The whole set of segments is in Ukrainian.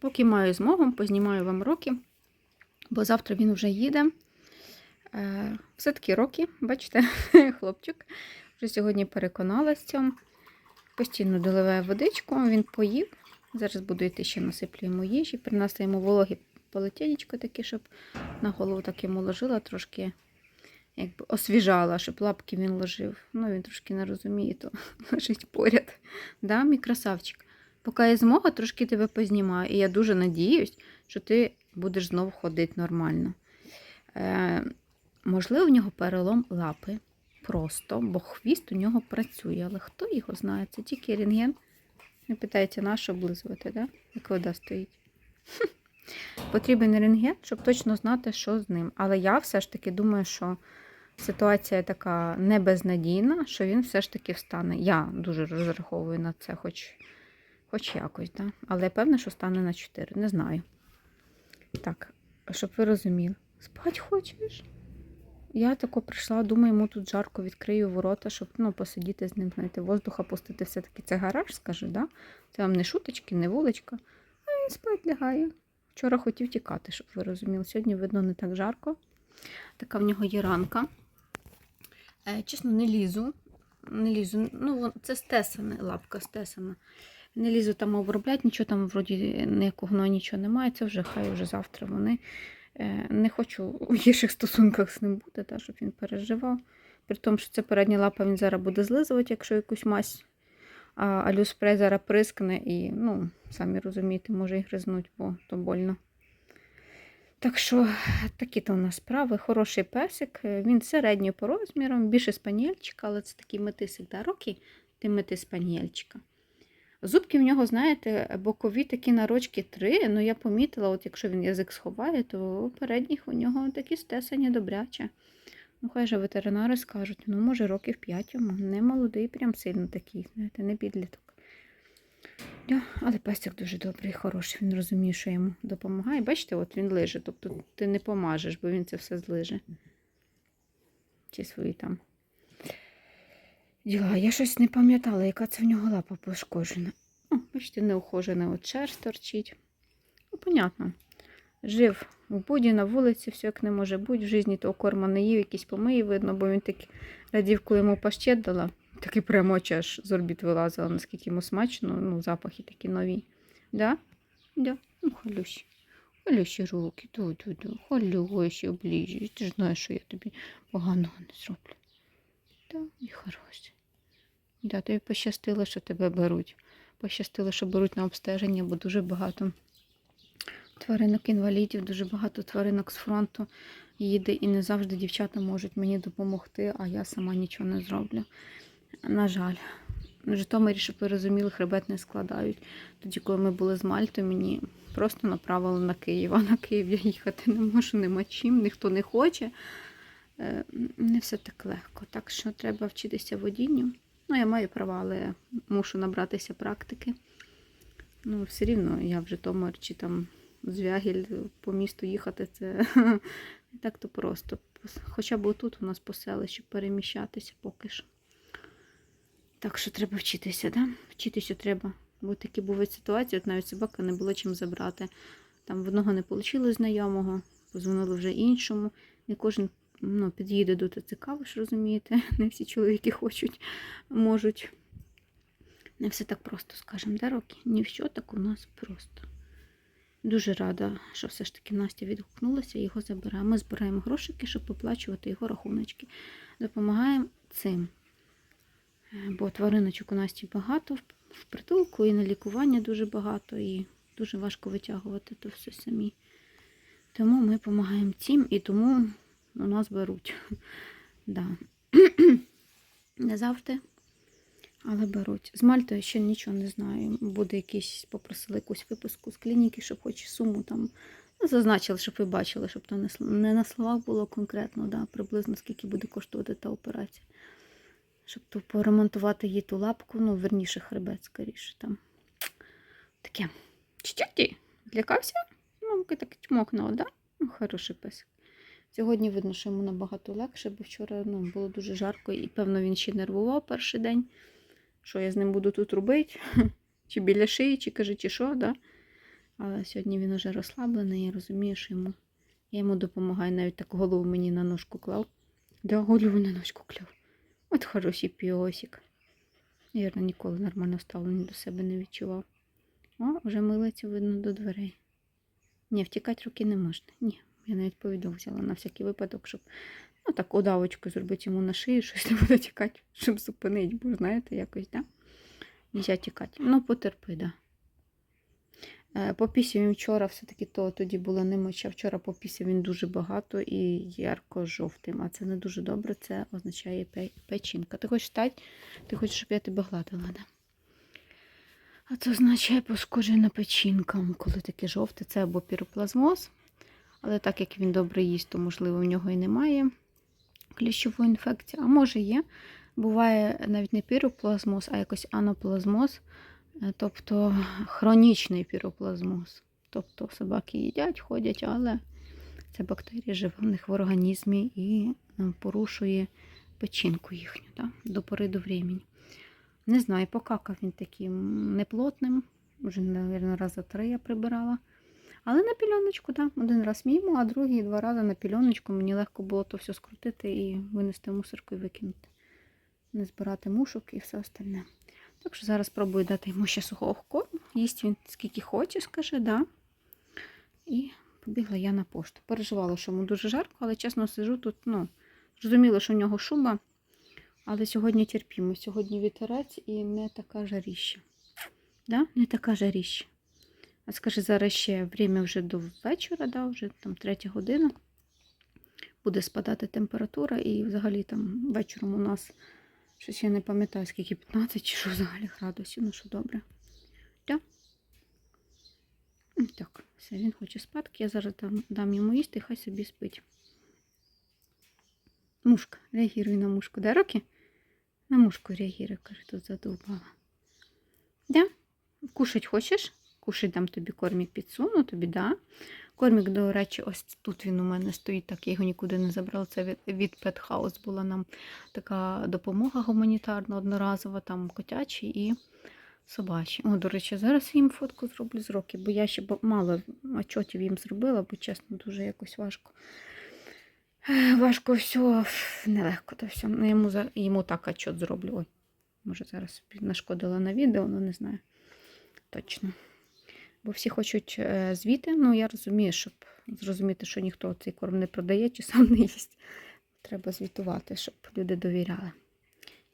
поки маю змогу, познімаю вам роки, бо завтра він вже їде. Е, Все-таки роки, бачите, хлопчик. Вже сьогодні переконалась цьому. Постійно доливаю водичку, він поїв. Зараз буду йти ще насиплю йому їжі. Принесла йому вологі полотенечко таке, щоб на голову так йому ложила, трошки якби освіжала, щоб лапки він ложив. Ну, він трошки не розуміє, то лежить поряд. Да, мій красавчик. Поки є змога, трошки тебе познімаю. І я дуже надіюсь, що ти будеш знову ходити нормально. Е, можливо, в нього перелом лапи. Просто, бо хвіст у нього працює. Але хто його знає? Це тільки рентген. Не питається, на що облизувати, да? як вода стоїть. Потрібен рентген, щоб точно знати, що з ним. Але я все ж таки думаю, що ситуація така не безнадійна, що він все ж таки встане. Я дуже розраховую на це, хоч, хоч якось, да? але певне, що стане на 4. Не знаю. Так, щоб ви розуміли. Спать хочеш? Я тако прийшла, думаю, йому тут жарко відкрию ворота, щоб ну, посидіти з ним, знаєте, воздуха пустити. Все-таки це гараж, скажу, да? Це вам не шуточки, не вуличка. А він спать лягає. Вчора хотів тікати, щоб ви розуміли. Сьогодні, видно, не так жарко. Така в нього є ранка. Е, чесно, не лізу. Не лізу. Ну, це стесана, лапка стесана. Не лізу там обробляти, нічого там вроді ніякого нічого немає. Це вже хай вже завтра вони. Е, Не хочу у гірших стосунках з ним бути, та, щоб він переживав. При тому, що це передня лапа він зараз буде злизувати, якщо якусь мазь. А алюспрей зараз прискне і, ну, самі розумієте, може і гризнуть, бо то больно. Так що такі то у нас справи. Хороший песик. Е, Він середньо по розмірам, більше спаніельчика, але це такий метисик, да, роки, ти мети спаніельчика. Зубки в нього, знаєте, бокові такі нарочки три. Ну, я помітила, от якщо він язик сховає, то передніх у нього такі стесані добряче. Ну, хай же ветеринари скажуть, ну, може, років 5 йому. Не молодий, прям сильно такий, знаєте, не підліток. Але песик дуже добрий, хороший, він розуміє, що йому допомагає. Бачите, от він лиже, тобто ти не помажеш, бо він це все злиже. Чи свої там. Діла, я щось не пам'ятала, яка це в нього лапа пошкоджена. О, бачите, неухожена, от торчить. Ну, понятно. Жив в буді на вулиці, все як не може бути. В житті того корма не їв, якісь помиї видно, бо він такий радів, коли йому паштет дала. Такий прямо очі аж з орбіт вилазила, наскільки йому смачно, ну, запахи такі нові. Да? Да. Ну, халюсі. Халюсі руки, ту халюсі обліжуй. Ти ж знаєш, що я тобі поганого не зроблю. Да, і хороший. Да, тобі пощастило, що тебе беруть. Пощастило, що беруть на обстеження, бо дуже багато тваринок інвалідів, дуже багато тваринок з фронту їде, і не завжди дівчата можуть мені допомогти, а я сама нічого не зроблю. На жаль, в Житомирі, щоб ви розуміли, хребет не складають. Тоді, коли ми були з Мальтою, мені просто направили на Київ. А на Київ я їхати не можу, нема чим, ніхто не хоче. Е, Не все так легко. Так що треба вчитися водінню. Ну, я маю права, але мушу набратися практики. Ну, все рівно я в Житомир чи там Звягіль по місту їхати, це не так то просто. Хоча б тут у нас по селищу переміщатися поки що. Так що треба вчитися, да? Вчитися треба. Бо такі бувають ситуації, от навіть собака не було чим забрати. Там в одного не вийшло знайомого, позвонили вже іншому. Не кожен ну, під'їде до ТЦК, ви ж розумієте, не всі чоловіки хочуть, можуть. Не все так просто, скажемо, да, роки? Ні все так у нас просто. Дуже рада, що все ж таки Настя відгукнулася, його забираємо. Ми збираємо грошики, щоб оплачувати його рахуночки. Допомагаємо цим. Е, Бо твариночок у Насті багато в- в притулку і на лікування дуже багато, і дуже важко витягувати то все самі. Тому ми допомагаємо цим і тому у нас беруть. Да. Не завжди, але беруть. З Мальтою ще нічого не знаю. Буде якийсь, попросили якусь виписку з клініки, щоб хоч суму там ну, зазначили, щоб ви бачили, щоб то не, на словах було конкретно, да, приблизно скільки буде коштувати та операція. Щоб то поремонтувати їй ту лапку, ну, верніше хребет, скоріше там. Таке. Чичаті, злякався? Мамка так чмокнула, да? Ну, хороший песик. Сьогодні видно, що йому набагато легше, бо вчора ну, було дуже жарко і, певно, він ще нервував перший день. Що я з ним буду тут робити? Чи біля шиї, чи каже, чи що, да? Але сьогодні він уже розслаблений, я розумію, що йому. Я йому допомагаю, навіть так голову мені на ножку клав. Да, голову на ножку клав. От хороший піосик. Вірно, ніколи нормально ставлення до себе не відчував. О, вже милиться видно до дверей. Ні, втікати руки не можна. Ні. Я навіть повідомлю взяла на всякий випадок, щоб ну так удавочку зробити йому на шию, щось не буде тікати, щоб зупинити, бо знаєте, якось, да? Нельзя тікати. Ну, потерпи, да. Е, Попісів він вчора все-таки то тоді було немоча. Вчора попісів він дуже багато і ярко-жовтим. А це не дуже добре, це означає печінка. Ти хочеш стати? Ти хочеш, щоб я тебе гладила, да? А це означає пошкоджена печінка. Коли таке жовте, це або піроплазмоз. Але так як він добре їсть, то можливо в нього і немає кліщової інфекції. А може є. Буває навіть не піроплазмоз, а якось аноплазмоз, е, тобто хронічний піроплазмоз. Тобто собаки їдять, ходять, але ця бактерія живе в них в організмі і е, порушує печінку їхню да, до пори до времени. Не знаю, покакав він таким неплотним. Вже, мабуть, раза три я прибирала. Але на пільоночку, так. Один раз мімо, а другий два рази на пільоночку. Мені легко було то все скрутити і винести мусорку і викинути. Не збирати мушок і все остальне. Так що зараз спробую дати йому ще сухого корму. Їсть він скільки хоче, скаже, да. І побігла я на пошту. Переживала, що йому дуже жарко, але чесно сижу тут, ну, зрозуміло, що в нього шуба. Але сьогодні терпімо. Сьогодні вітерець і не така жаріща. Да? Не така жаріща. Скажи, зараз ще время вже до вечора, да, вже там третя година. Буде спадати температура, і взагалі там вечором у нас щось я не пам'ятаю, скільки 15 чи що взагалі градусів, ну що добре. Да? Так, все, він хоче спадки. Я зараз дам, дам йому їсти, хай собі спить. Мушка, реагіруй на мушку. Да, руки? На мушку реагіруй, каже, тут задовбала. Да? Кушать хочеш? Кушать дам тобі кормік підсуну, тобі, да. Кормік, до речі, ось тут він у мене стоїть, так я його нікуди не забрала. Це від, від House була нам така допомога гуманітарна, одноразова, там котячі і собачі. О, до речі, зараз їм фотку зроблю з роки, бо я ще мало отчотів їм зробила, бо чесно, дуже якось важко. Важко все, нелегко то все. Ну, Йому, йому так отчот зроблю. Ой, може зараз нашкодила на відео, ну не знаю. Точно. Бо всі хочуть е, звіти. Ну, я розумію, щоб зрозуміти, що ніхто цей корм не продає чи сам не їсть. Треба звітувати, щоб люди довіряли.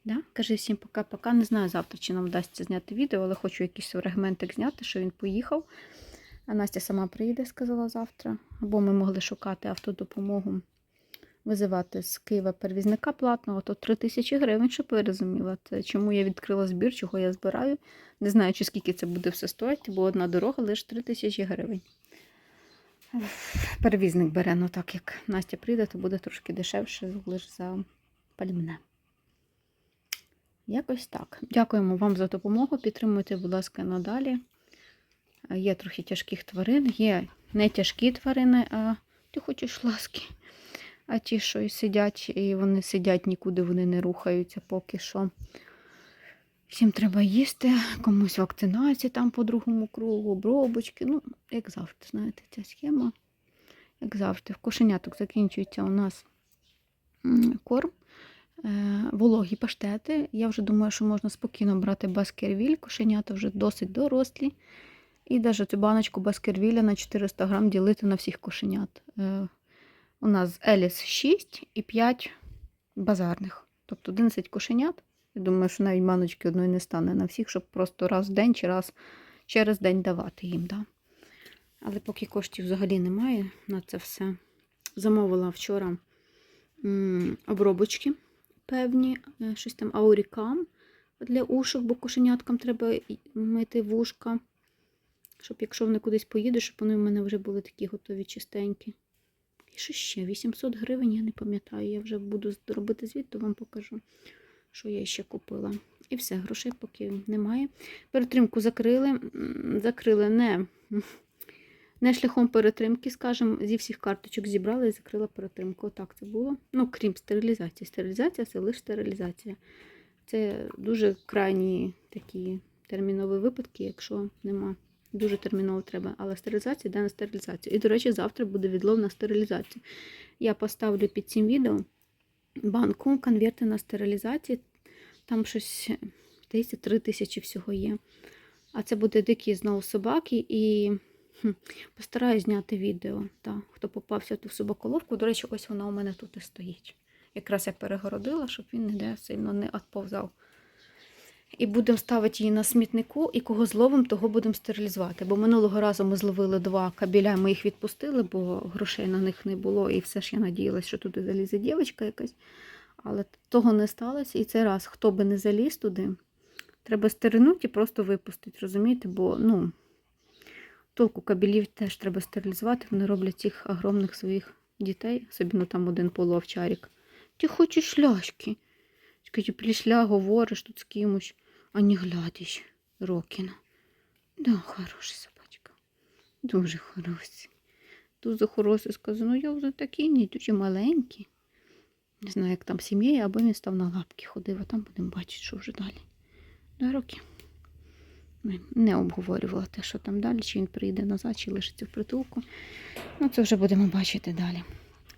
Да? Кажи всім пока-пока. Не знаю завтра, чи нам вдасться зняти відео, але хочу якийсь фрагментик зняти, що він поїхав. А Настя сама приїде, сказала завтра. Або ми могли шукати автодопомогу, визивати з Києва перевізника платного, то 3 тисячі гривень, щоб ви розуміла. Це чому я відкрила збір, чого я збираю. Не знаю, чи скільки це буде все стоїти, бо одна дорога лише 3 тисячі гривень. Перевізник бере, ну так як Настя прийде, то буде трошки дешевше лише за пальмне. Якось так. Дякуємо вам за допомогу. Підтримуйте, будь ласка, надалі. Е, Є трохи тяжких тварин, є не тяжкі тварини, а ти хочеш ласки. А ті, що і сидять, і вони сидять нікуди, вони не рухаються поки що. Всім треба їсти, комусь вакцинація там по другому кругу, обробочки. Ну, як завжди, знаєте, ця схема. Як завжди, в кошеняток закінчується у нас корм, е, вологі паштети. Я вже думаю, що можна спокійно брати баскервіль. Кошенята вже досить дорослі. І навіть цю баночку баскервіля на 400 грам ділити на всіх кошенят. У нас Еліс 6 і 5 базарних. Тобто 11 кошенят. Я думаю, що навіть баночки одної не стане на всіх, щоб просто раз в день чи раз через день давати їм. Да? Але поки коштів взагалі немає на це все. Замовила вчора обробочки певні, е, щось там аурікам для ушок, бо кошеняткам треба мити вушка. Щоб якщо вони кудись поїдуть, щоб вони в мене вже були такі готові чистенькі. І що ще? 800 гривень, я не пам'ятаю. Я вже буду робити звіт, то вам покажу, що я ще купила. І все, грошей поки немає. Перетримку закрили. Закрили не, не шляхом перетримки, скажімо, зі всіх карточок зібрала і закрила перетримку. Отак це було. Ну, крім стерилізації. Стерилізація це лише стерилізація. Це дуже крайні такі термінові випадки, якщо нема дуже терміново треба. Але стерилізація йде на стерилізацію. І, до речі, завтра буде відлов на стерилізацію. Я поставлю під цим відео банку конверти на стерилізації. Там щось, здається, 3 тисячі всього є. А це буде дикі знову собаки і хм, постараюсь зняти відео. Так, хто попався в ту собаколовку. До речі, ось вона у мене тут і стоїть. Якраз я перегородила, щоб він ніде сильно не відповзав. І будемо ставити її на смітнику, і кого зловимо, того будемо стерилізувати. Бо минулого разу ми зловили два кабіля, ми їх відпустили, бо грошей на них не було. І все ж я надіялася, що туди залізе дівчинка якась. Але того не сталося. І цей раз, хто би не заліз туди, треба стеринути і просто випустити, розумієте? Бо ну, толку кабелів теж треба стерилізувати. Вони роблять цих огромних своїх дітей, особливо там один полуовчарик. Ти хочеш шляшки? Скажи, прийшла, говориш тут з кимось, а не глядиш Рокіна. Да, хороша собачка. Дуже хороший. Дуже хороший сказано, я вже такий, не дуже маленький. Не знаю, як там сім'я, або він став на лапки ходив, а там будемо бачити, що вже далі. Да, Рокі. Ми не обговорювали те, що там далі, чи він прийде назад, чи лишиться в притулку. Ну, це вже будемо бачити далі.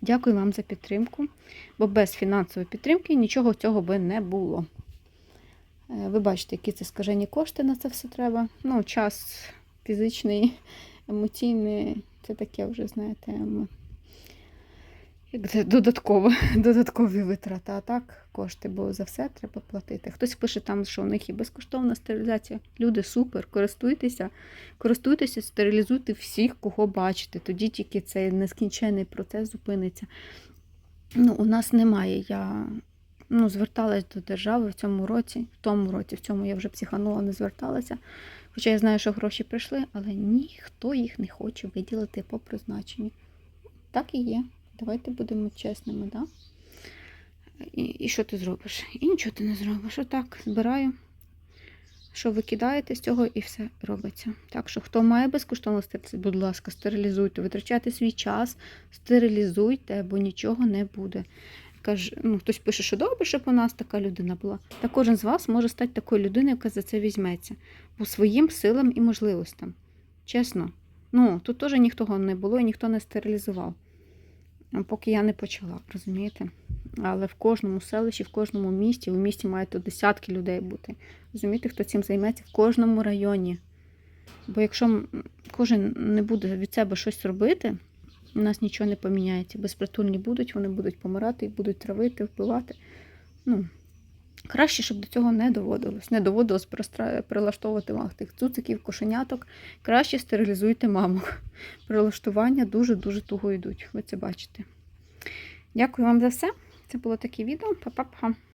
Дякую вам за підтримку, бо без фінансової підтримки нічого цього би не було. Е, Ви бачите, які це скажені кошти на це все треба. Ну, час фізичний, емоційний, це таке вже, знаєте, як додатково, додаткові витрати. А так, кошти, бо за все треба платити. Хтось пише там, що у них є безкоштовна стерилізація. Люди, супер, користуйтеся, користуйтеся, стерилізуйте всіх, кого бачите. Тоді тільки цей нескінчений процес зупиниться. Ну, у нас немає. Я ну, зверталась до держави в цьому році, в тому році, в цьому я вже психанула, не зверталася. Хоча я знаю, що гроші прийшли, але ніхто їх не хоче виділити по призначенню. Так і є. Давайте будемо чесними, да? І, і що ти зробиш? І нічого ти не зробиш. Отак збираю, що викидаєте з цього, і все робиться. Так що, хто має безкоштовно стерилізацію, будь ласка, стерилізуйте, витрачайте свій час, стерилізуйте, бо нічого не буде. Каже, ну, хтось пише, що добре, щоб у нас така людина була. Та кожен з вас може стати такою людиною, яка за це візьметься по своїм силам і можливостям. Чесно. Ну, тут теж ніхто не було і ніхто не стерилізував. Поки я не почала, розумієте? Але в кожному селищі, в кожному місті, у місті мають тут десятки людей бути. Розумієте, хто цим займеться в кожному районі. Бо якщо кожен не буде від себе щось робити, у нас нічого не поміняється. Безпритульні будуть, вони будуть помирати і будуть травити, вбивати. Ну, краще, щоб до цього не доводилось. Не доводилось прилаштовувати вам тих цуциків, кошеняток. Краще стерилізуйте мамок. Прилаштування дуже-дуже туго йдуть. Ви це бачите. Дякую вам за все. Це було таке відео. Па-па-па.